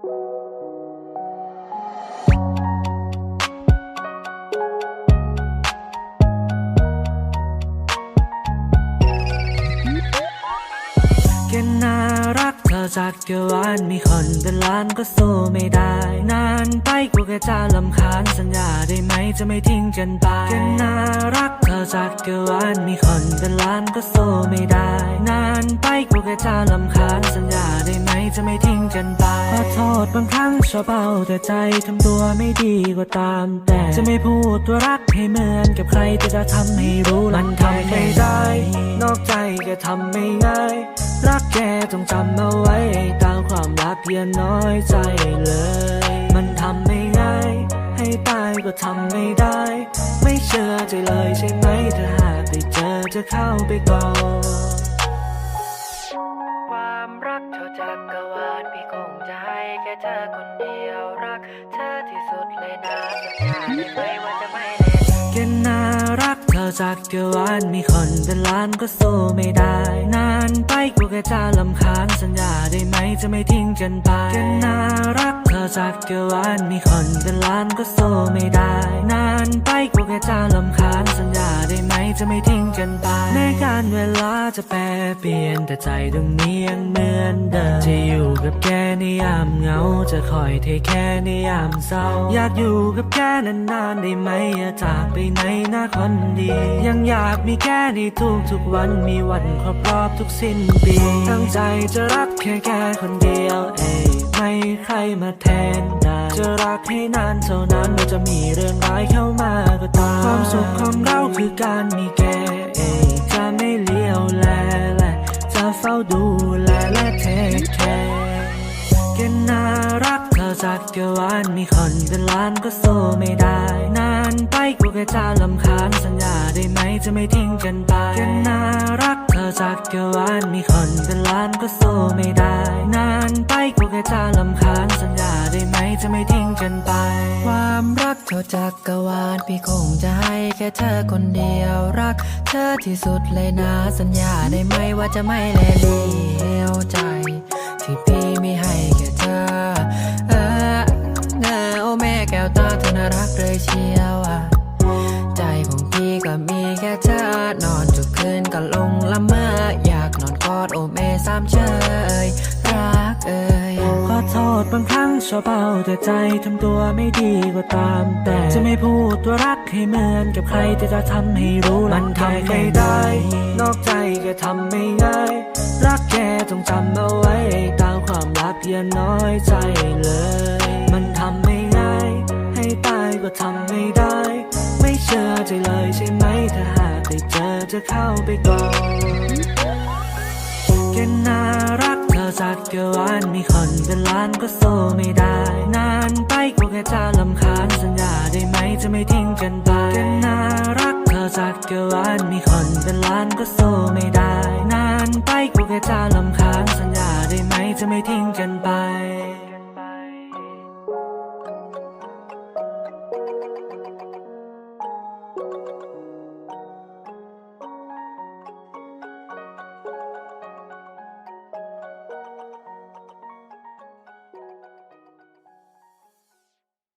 แค่น่ารักเธอจากเกวานมีคนเป็นล้านก็สู้ไม่ได้ นานไปกูแค่จะลำคาญสัญญาได้ไหมจะไม่ทิ้งกันไปแค่น่ารักเธอจากเกวานมีคนเป็นล้านก็สู้ไม่ได้ นานไปกูแค่จะลำคาญสัญญาได้ จะไม่ทิ้งกันไป ขอโทษบางครั้งชอบเอาแต่ใจทำตัวไม่ดีก็ตาม แต่จะไม่พูดตัวรักให้เหมือนกับใครแต่จะทำให้รู้มันทำไม่ได้ นอกใจก็ทำไม่ง่าย รักแกต้องจำเอาไว้ตามความรักอย่าน้อยใจเลย มันทำไม่ง่าย ให้ตายก็ทำไม่ได้ ไม่เชื่อใจเลยใช่ไหมถ้าหากได้เจอจะเข้าไปก่อน จักรวาลพี่คงจะให้แค่เธอคนเดียวรัก เธอที่สุดเลยนะสัญญาได้ไหมว่าจะไม่เล่นแค่น่ารักเธอจากเกววันมีคนเป็นล้านก็สู้ไม่ได้ นานไปกูแค่จะลำคาญสัญญาได้ไหมจะไม่ทิ้งกันไปแค่น่ารักเธอจากเกววันมีคนเป็นล้านก็สู้ไม่ได้ นานไปกูแค่จะลำคาญสัญญาได้ไหมจะไม่ทิ้งกันไปแม้การเวลาจะแปรเปลี่ยนแต่ใจตรงนี้ยังเหมือน กับแกในยามเหงา จะคอยเทแค่ในยามเศร้า อยากอยู่กับแกนานๆได้ไหมอย่าจากไปไหนนะคนดี ยังอยากมีแค่ในทุกทุกๆวันมีวันครบรอบทุกสิ้นปี ตั้งใจจะรักแค่แกคนเดียวเอยไม่ใครมาแทนได้จะรักให้นานเท่านั้นเราจะมีเรื่องร้ายเข้ามาก็ตามความสุขของเราคือการมีแกเอยจะไม่เลี้ยวแลและจะเฝ้าดูแลและเทคแคร์ แกน่ารักเธอจากเกี่ยววันมีคนเป็นล้านก็สู้ไม่ได้ นานไปกูแค่จะลำคาญสัญญาได้ไหมจะไม่ทิ้งกันไปแกน่ารักเธอจากเกี่ยววันมีคนเป็นล้านก็สู้ไม่ได้ นานไปกูแค่จะลำคาญสัญญาได้ไหมจะไม่ทิ้งกันไป ความรักเท่าจักรวาลพี่คงจะให้แค่เธอคนเดียวรัก เธอที่สุดเลยนะสัญญาได้ไหมว่าจะไม่แลเลี้ อดโอเมสามเชยรักเอ่ยขอโทษบางครั้งชอบเอาแต่ใจทำตัวไม่ดีก็ตามแต่ จะไม่พูดตัวรักให้เหมือนกับใครแต่จะทำให้รู้มันทำไม่ได้ นอกใจก็ทำไม่ง่าย รักแกต้องจำเอาไว้ตามความรักอย่าน้อยใจเลย มันทำไม่ง่าย ให้ตายก็ทำไม่ได้ ไม่เชื่อใจเลยใช่ไหมถ้าหากได้เจอจะเข้าไปก่อน ค่น่ารักเธอจากเกี่ยววันมีคนเป็นล้านก็สู้ไม่ได้ นานไปกูแค่จะลำคาญสัญญาได้ไหมจะไม่ทิ้งกันไปแค่น่ารักเธอจากเกี่ยววันมีคนเป็นล้านก็สู้ไม่ได้ นานไปกูแค่จะลำคาญสัญญาได้ไหมจะไม่ทิ้งกันไป